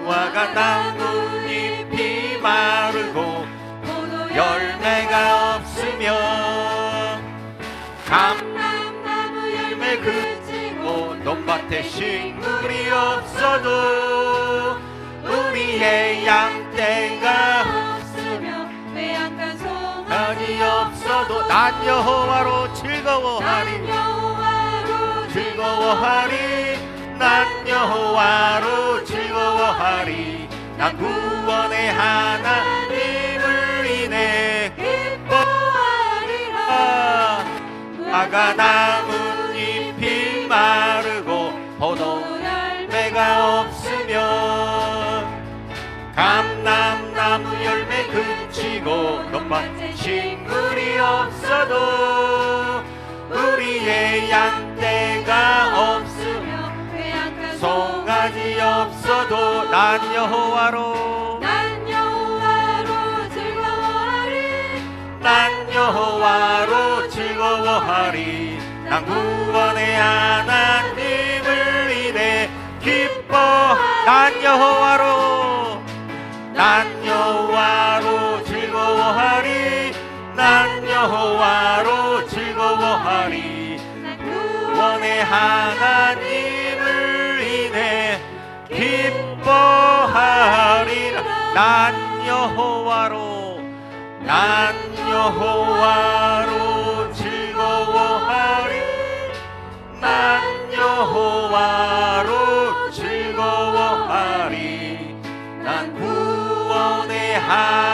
무화과 나뭇잎이 마르고 열매가 없으며 감람나무 열매 그치고 논밭에 식물이 없어도 우리의 양떼가 없으며 송아지 아니 없어도 난 여호와로 즐거워하리. 난 여호와로 즐거워하리. 난 여호와로 난 구원의 하나님을 인해 기뻐하리라. 아가 나뭇잎이 마르고 포도 열매가 없으며 감람나무 열매 그치고 논밭에 식물이 없어도 우리의 양 송아지 없어도 난 여호와로. 난 여호와로 즐거워하리. 난 여호와로 즐거워하리. 난 구원의 하나님을 인해 기뻐. 난 여호와로. 난 여호와로 즐거워하리. 난 여호와로 즐거워하리. 난 구원의 하나님 난 여호와로 난 여호와로 즐거워하리. 난 여호와로 즐거워하리. 난 구원의 하